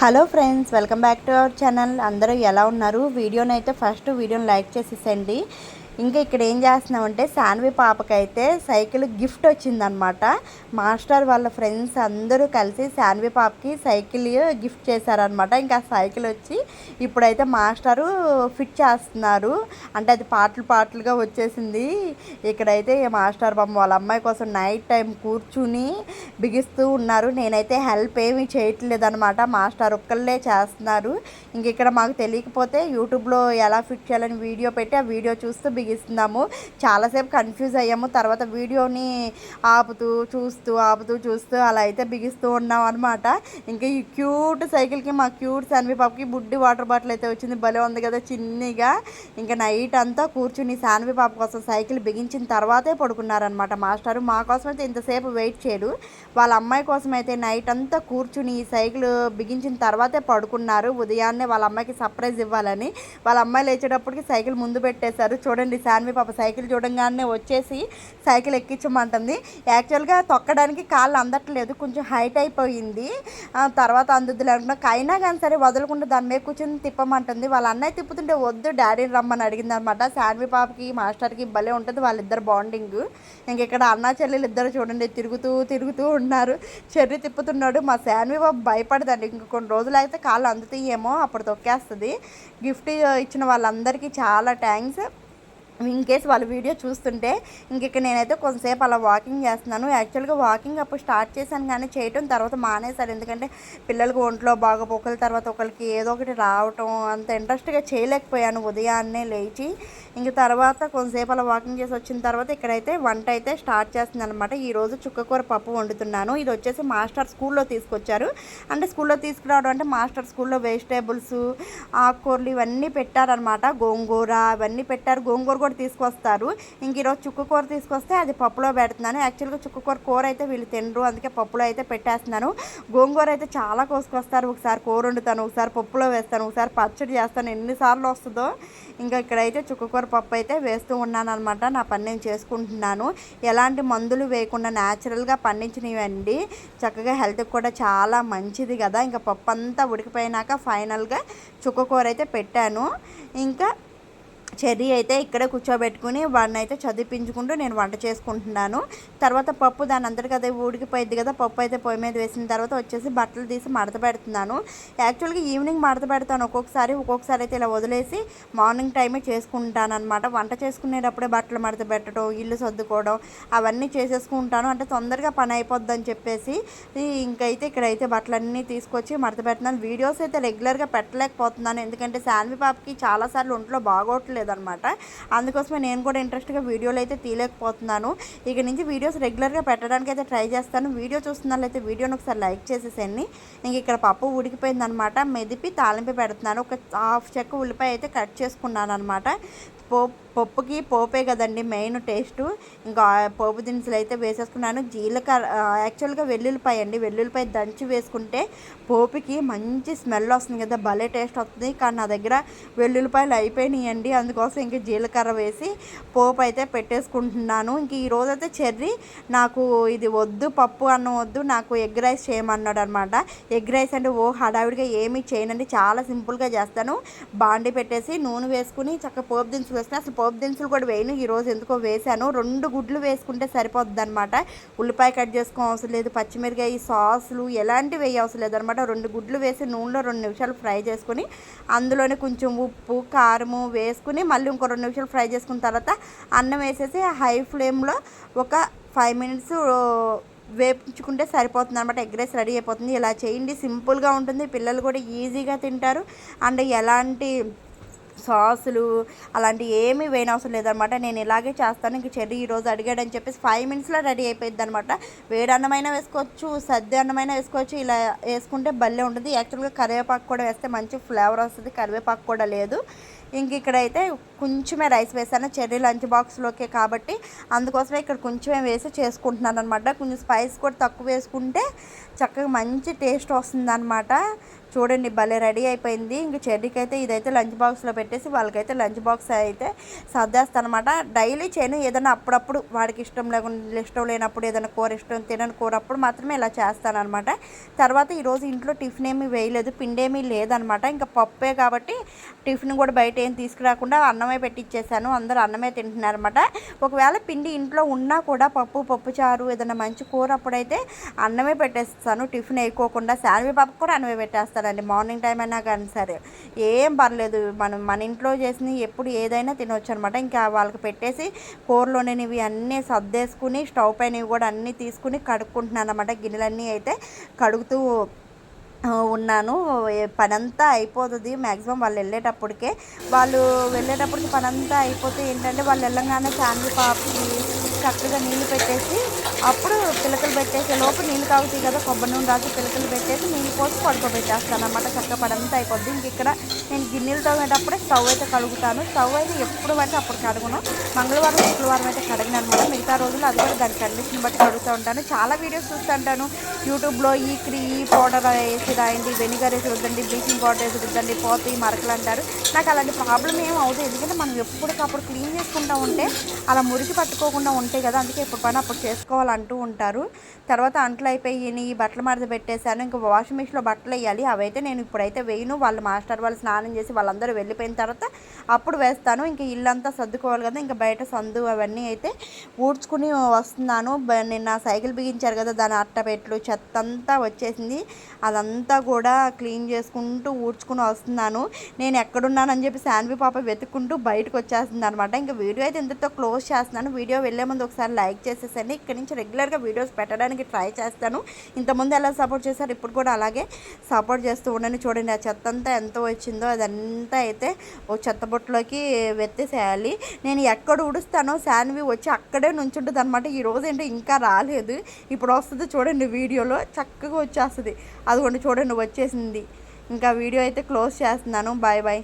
Hello friends welcome back to our channel. అందరూ ఎలా ఉన్నారు? వీడియోనైతే ఫస్ట్ వీడియోని లైక్ చేసేసండి ఇంకా ఇక్కడ ఏం చేస్తున్నామంటే శాన్వి పాపకైతే సైకిల్ గిఫ్ట్ వచ్చిందనమాట మాస్టర్ వాళ్ళ ఫ్రెండ్స్ అందరూ కలిసి శాన్వి పాపకి సైకిల్ గిఫ్ట్ చేశారనమాట ఇంకా సైకిల్ వచ్చి ఇప్పుడైతే మాస్టరు ఫిట్ చేస్తున్నారు. అంటే అది పాటలు పాటలుగా వచ్చేసింది. ఇక్కడైతే మాస్టర్ బామ్మ వాళ్ళ అమ్మాయి కోసం నైట్ టైం కూర్చుని బిగిస్తూ ఉన్నారు. నేనైతే హెల్ప్ ఏమీ చేయట్లేదు అనమాట మాస్టర్ ఒక్కళ్ళే చేస్తున్నారు. ఇంక ఇక్కడ మాకు తెలియకపోతే యూట్యూబ్లో ఎలా ఫిట్ చేయాలని వీడియో పెట్టి ఆ వీడియో చూస్తూ బిగిస్తున్నాము చాలాసేపు కన్ఫ్యూజ్ అయ్యాము. తర్వాత వీడియోని ఆపుతూ చూస్తూ ఆపుతూ చూస్తూ అలా అయితే బిగిస్తూ ఉన్నాం అనమాట ఇంకా ఈ క్యూట్ సైకిల్కి మా క్యూట్ శాన్వి పాపకి బుడ్డి వాటర్ బాటిల్ అయితే వచ్చింది. భలే ఉంది కదా చిన్నగా. ఇంకా నైట్ అంతా కూర్చుని సాన్వి పాప కోసం సైకిల్ బిగించిన తర్వాతే పడుకున్నారనమాట మాస్టారు. మా కోసం అయితే ఇంతసేపు వెయిట్ చేయడు వాళ్ళ అమ్మాయి కోసం అయితే నైట్ అంతా కూర్చుని ఈ సైకిల్ బిగించిన తర్వాతే పడుకున్నారు. ఉదయాన్నే వాళ్ళ అమ్మాయికి సర్ప్రైజ్ ఇవ్వాలని. వాళ్ళ అమ్మాయి లేచేటప్పటికి సైకిల్ ముందు పెట్టేశారు. చూడండి శాన్వి పాప సైకిల్ చూడంగానే వచ్చేసి సైకిల్ ఎక్కించమంటుంది. యాక్చువల్గా తొక్కడానికి కాళ్ళు అందట్లేదు. కొంచెం హైట్ అయిపోయింది. ఆ తర్వాత అందుద్దులే అనుకున్నా. అయినా కానీ సరే వదలకుండా దాని మీద కూర్చొని తిప్పమంటుంది. వాళ్ళ అన్నయ్య తిప్పుతుంటే వద్దు డాడీని రమ్మని అడిగింది అనమాట శాన్వి పాపకి మాస్టర్కి భలే ఉంటుంది. వాళ్ళిద్దరు బాండింగ్ ఇంక ఇక్కడ అన్నా చెల్లెలు ఇద్దరు చూడండి తిరుగుతూ తిరుగుతూ ఉన్నారు. చెర్రి తిప్పుతున్నాడు. మా శాన్వి బాబు భయపడదండి. ఇంక కొన్ని రోజులు అయితే కాళ్ళు అందుతాయేమో అప్పుడు తొక్కేస్తుంది. గిఫ్ట్ ఇచ్చిన వాళ్ళందరికీ చాలా థ్యాంక్స్ ఇన్ కేస్ వాళ్ళ వీడియో చూస్తుంటే ఇంక నేనైతే కొంతసేపు అలా వాకింగ్ చేస్తున్నాను. యాక్చువల్గా వాకింగ్ అప్పుడు స్టార్ట్ చేశాను కానీ చేయటం తర్వాత మానేశారు. ఎందుకంటే పిల్లలకు ఒంట్లో బాగా ఒకరి తర్వాత ఒకరికి ఏదో ఒకటి రావటం అంత ఇంట్రెస్ట్గా చేయలేకపోయాను ఉదయాన్నే లేచి. ఇంక తర్వాత కొంతసేపు అలా వాకింగ్ చేసి వచ్చిన తర్వాత ఇక్కడైతే వంట అయితే స్టార్ట్ చేస్తుంది అనమాట ఈరోజు చుక్కకూర పప్పు వండుతున్నాను. ఇది వచ్చేసి మాస్టర్ స్కూల్లో తీసుకొచ్చారు. అంటే స్కూల్లో తీసుకురావడం అంటే మాస్టర్ స్కూల్లో వెజిటేబుల్స్ ఆకుకూరలు ఇవన్నీ పెట్టారనమాట గోంగూర ఇవన్నీ పెట్టారు. గోంగూర కూడా తీసుకొస్తారు. ఇంక ఈరోజు చుక్కకూర తీసుకొస్తే అది పప్పులో పెడుతున్నాను. యాక్చువల్గా చుక్కకూర కూర అయితే వీళ్ళు తినరు. అందుకే పప్పులో అయితే పెట్టేస్తున్నాను. గోంగూర అయితే చాలా కోసుకొస్తారు. ఒకసారి కూర వండుతాను ఒకసారి పప్పులో వేస్తాను ఒకసారి పచ్చడి చేస్తాను. ఎన్నిసార్లు వస్తుందో ఇంకా ఇక్కడైతే చుక్కకూర పప్పు అయితే వేస్తూ ఉన్నాను అనమాట నా పని నేను చేసుకుంటున్నాను. ఎలాంటి మందులు వేయకుండా న్యాచురల్గా పండించినవండి. చక్కగా హెల్త్కి కూడా చాలా మంచిది కదా. ఇంకా పప్పు అంతా ఉడికిపోయినాక ఫైనల్గా చుక్కకూర అయితే పెట్టాను. ఇంకా చెర్రీ అయితే ఇక్కడే కూర్చోబెట్టుకుని వాడిని అయితే చదివించుకుంటూ నేను వంట చేసుకుంటున్నాను. తర్వాత పప్పు దాని అందరికీ అదే ఊడికిపోయింది కదా పప్పు అయితే పొయ్యి మీద వేసిన తర్వాత వచ్చేసి బట్టలు తీసి మడత పెడుతున్నాను. యాక్చువల్గా ఈవినింగ్ మడత పెడతాను ఒక్కొక్కసారి ఒక్కొక్కసారి అయితే ఇలా వదిలేసి మార్నింగ్ టైమే చేసుకుంటాను అనమాట వంట చేసుకునేటప్పుడే బట్టలు మడత పెట్టడం ఇల్లు సర్దుకోవడం అవన్నీ చేసేసుకుంటాను. అంటే తొందరగా పని అయిపోద్ది అని చెప్పేసి ఇంకైతే ఇక్కడైతే బట్టలన్నీ తీసుకొచ్చి మడత పెడుతున్నాను. వీడియోస్ అయితే రెగ్యులర్గా పెట్టలేకపోతున్నాను. ఎందుకంటే శాన్వి పాపకి చాలాసార్లు ఒంట్లో బాగోట్లేదు. అనమాట అందుకోసమే నేను కూడా ఇంట్రెస్ట్గా వీడియోలు అయితే తీయలేకపోతున్నాను. ఇక నుంచి వీడియోస్ రెగ్యులర్గా పెట్టడానికి అయితే ట్రై చేస్తాను. వీడియో చూస్తున్నట్లయితే వీడియోని ఒకసారి లైక్ చేసేసేయండి. ఇంక ఇక్కడ పప్పు ఉడికిపోయిందనమాట మెదిపి తాలింపు పెడుతున్నాను. ఒక హాఫ్ చెక్క ఉల్లిపాయ అయితే కట్ చేసుకున్నాను అనమాట పో పప్పుకి పోపే కదండి మెయిన్ టేస్ట్. ఇంకా పోపు దినుసులు అయితే వేసేసుకున్నాను. జీలకర్ర యాక్చువల్గా వెల్లుల్లిపాయ అండి. వెల్లుల్లిపాయ దంచి వేసుకుంటే పోపుకి మంచి స్మెల్ వస్తుంది కదా. భలే టేస్ట్ వస్తుంది. కానీ నా దగ్గర వెల్లుల్లిపాయలు అయిపోయినాయండి. కోసం ఇంక జీలకర్ర వేసి పోపు అయితే పెట్టేసుకుంటున్నాను. ఇంక ఈరోజైతే చెర్రీ నాకు ఇది వద్దు పప్పు అన్నం వద్దు నాకు ఎగ్ రైస్ చేయమన్నాడు అనమాట ఎగ్ రైస్ అంటే ఓ హడావిడిగా ఏమీ చేయనండి చాలా సింపుల్గా చేస్తాను. బాండి పెట్టేసి నూనె వేసుకుని చక్కగా పోపు దినుసులు వేస్తే అసలు పోపు దినుసులు కూడా వేయను ఈరోజు ఎందుకో వేసాను రెండు గుడ్లు వేసుకుంటే సరిపోద్ది అనమాట ఉల్లిపాయ కట్ చేసుకోవడం అవసరం లేదు పచ్చిమిరకాయ సాసులు ఎలాంటివి వేయ అవసరం లేదనమాట. రెండు గుడ్లు వేసి నూనెలో రెండు నిమిషాలు ఫ్రై చేసుకొని అందులోనే కొంచెం ఉప్పు కారము వేసుకుని మళ్ళీ ఇంకో రెండు నిమిషాలు ఫ్రై చేసుకున్న తర్వాత అన్నం వేసేసి హై ఫ్లేమ్లో ఒక ఫైవ్ మినిట్స్ వేపించుకుంటే సరిపోతుంది అనమాట ఎగ్ రైస్ రెడీ అయిపోతుంది. ఇలా చేయండి. సింపుల్గా ఉంటుంది. పిల్లలు కూడా ఈజీగా తింటారు. అండ్ ఎలాంటి సాసులు అలాంటివి ఏమీ వేయనవసరం లేదనమాట. నేను ఇలాగే చేస్తాను ఇంక చెర్రీ ఈరోజు అడిగాడని చెప్పేసి ఫైవ్ మినిట్స్లో రెడీ అయిపోయింది అనమాట వేడి అన్నమైనా వేసుకోవచ్చు సద్ది అన్నమైనా వేసుకోవచ్చు ఇలా వేసుకుంటే భలే ఉంటుంది. యాక్చువల్గా కరివేపాకు కూడా వేస్తే మంచి ఫ్లేవర్ వస్తుంది. కరివేపాకు కూడా లేదు. ఇంక ఇక్కడైతే కొంచెమే రైస్ వేసాను. చెర్రీ లంచ్ బాక్స్లోకే కాబట్టి అందుకోసమే ఇక్కడ కొంచెమే వేసి చేసుకుంటున్నాను అనమాట కొంచెం స్పైస్ కూడా తక్కువ వేసుకుంటే చక్కగా మంచి టేస్ట్ వస్తుంది అనమాట చూడండి భలే రెడీ అయిపోయింది. ఇంక చెర్రీకి అయితే ఇదైతే లంచ్ బాక్స్లో పెట్టేసి వాళ్ళకైతే లంచ్ బాక్స్ అయితే సర్దేస్తాను అనమాట డైలీ చేయను ఏదైనా అప్పుడప్పుడు వాడికి ఇష్టం లేకుండా ఇష్టం లేనప్పుడు ఏదైనా కూర ఇష్టం తినని కూర అప్పుడు మాత్రమే ఇలా చేస్తాను అనమాట తర్వాత ఈరోజు ఇంట్లో టిఫిన్ ఏమీ వేయలేదు పిండి ఏమీ లేదనమాట ఇంకా పప్పే కాబట్టి టిఫిన్ కూడా బయట ఏం తీసుకురాకుండా అన్నమే పెట్టిచ్చేసాను. అందరూ అన్నమే తింటున్నారు అనమాట ఒకవేళ పిండి ఇంట్లో ఉన్నా కూడా పప్పు పప్పు చారు ఏదైనా మంచి కూర అప్పుడైతే అన్నమే పెట్టేస్తాను. టిఫిన్ వేయకోకుండా శాలరీ పాపకు కూడా అన్నమే పెట్టేస్తాను. కదండి మార్నింగ్ టైం అయినా కానీ సరే. ఏం పర్లేదు మనం మన ఇంట్లో చేసిన ఎప్పుడు ఏదైనా తినొచ్చు అనమాట ఇంకా వాళ్ళకి పెట్టేసి కూరలోనివి అన్నీ సర్దేసుకుని స్టవ్ పైన కూడా అన్నీ తీసుకుని కడుక్కుంటున్నాను అనమాట గిన్నెలన్నీ అయితే కడుగుతూ ఉన్నాను. పనంతా అయిపోతుంది. మ్యాక్సిమం వాళ్ళు వెళ్ళేటప్పటికే వాళ్ళు వెళ్ళేటప్పటికి పనంతా అయిపోతే ఏంటంటే వాళ్ళు వెళ్ళంగానే ఫ్యామిలీ పాపకి చక్కగా నీళ్ళు పెట్టేసి అప్పుడు పిలకలు పెట్టేసే లోపు నీళ్ళు కాగుతాయి కదా కొబ్బరి నూనె రాసి పిలకలు పెట్టేసి నీళ్ళు పోసి పడుకోబెట్టేస్తాను అనమాట చక్కగా పనంతా అయిపోద్ది. ఇంక ఇక్కడ నేను గిన్నెలు తోగేటప్పుడే స్టవ్ అయితే కడుగుతాను. స్టవ్ అయితే ఎప్పుడు పడితే అప్పుడు కడుగును. మంగళవారం శుక్రవారం అయితే కడిగిన అనమాట మిగతా రోజులు అది కూడా దాని కండిషన్ బట్టి కడుగుతూ ఉంటాను. చాలా వీడియోస్ చూస్తుంటాను యూట్యూబ్లో ఈ క్రీ ఈ పౌడర్ వేసి రాయండి వెనిగర్ వేసి రుద్దండి బ్లీచింగ్ పౌడర్ వేసి రుద్దండి పోతాయి మరకలు అంటారు. నాకు అలాంటి ప్రాబ్లం ఏం అవుతుంది ఎందుకంటే మనం ఎప్పటికప్పుడు క్లీన్ చేసుకుంటూ ఉంటే అలా మురికి పట్టుకోకుండా ఉంటాయి కదా అందుకే ఎప్పుడు పని అప్పుడు చేసుకోవాలంటూ ఉంటారు. తర్వాత అంట్లు అయిపోయి ఈ బట్టలు మడత పెట్టేశాను ఇంకా వాషింగ్ మిషన్లో బట్టలు వేయాలి. అవైతే నేను ఇప్పుడైతే వేయను. వాళ్ళు మాస్టర్ వాళ్ళు స్నానం చేసి వాళ్ళందరూ వెళ్ళిపోయిన తర్వాత అప్పుడు వేస్తాను. ఇంకా ఇల్లంతా సర్దుకోవాలి కదా ఇంకా బయట సందు అవన్నీ అయితే ఊడ్చుకుని వస్తున్నాను. బ- నిన్న సైకిల్ బిగించారు కదా దాని అట్టపెట్లు చెత్త అంతా వచ్చేసింది. అదంతా కూడా క్లీన్ చేసుకుంటూ ఊడ్చుకుని వస్తున్నాను. నేను ఎక్కడున్నానని చెప్పి శాన్వి పాప వెతుక్కుంటూ బయటకు వచ్చేస్తుంది అనమాట ఇంకా వీడియో అయితే ఇంతతో క్లోజ్ చేస్తున్నాను. వీడియో వెళ్ళే ముందు ఒకసారి లైక్ చేసేసండి. ఇక్కడ నుంచి రెగ్యులర్గా వీడియోస్ పెట్టడానికి ట్రై చేస్తాను. ఇంతకుముందు ఎలా సపోర్ట్ చేశారు ఇప్పుడు కూడా అలాగే సపోర్ట్ చేస్తూ ఉండండి. చూడండి ఆ చెత్త అంతా ఎంత వచ్చిందో అదంతా అయితే ఓ చెత్త బుట్టలోకి వెత్తేసేయాలి. నేను ఎక్కడ ఉడుస్తానో శాన్వి వచ్చి అక్కడే నుంచుంటుంది అనమాట ఈ రోజు ఏంటో ఇంకా రాలేదు. ఇప్పుడు వస్తుంది చూడండి వీడియోలో. చక్కగా వచ్చేస్తుంది. అదిగోండి చూడండి వచ్చేసింది. ఇంకా వీడియో అయితే క్లోజ్ చేస్తున్నాను. Bye bye.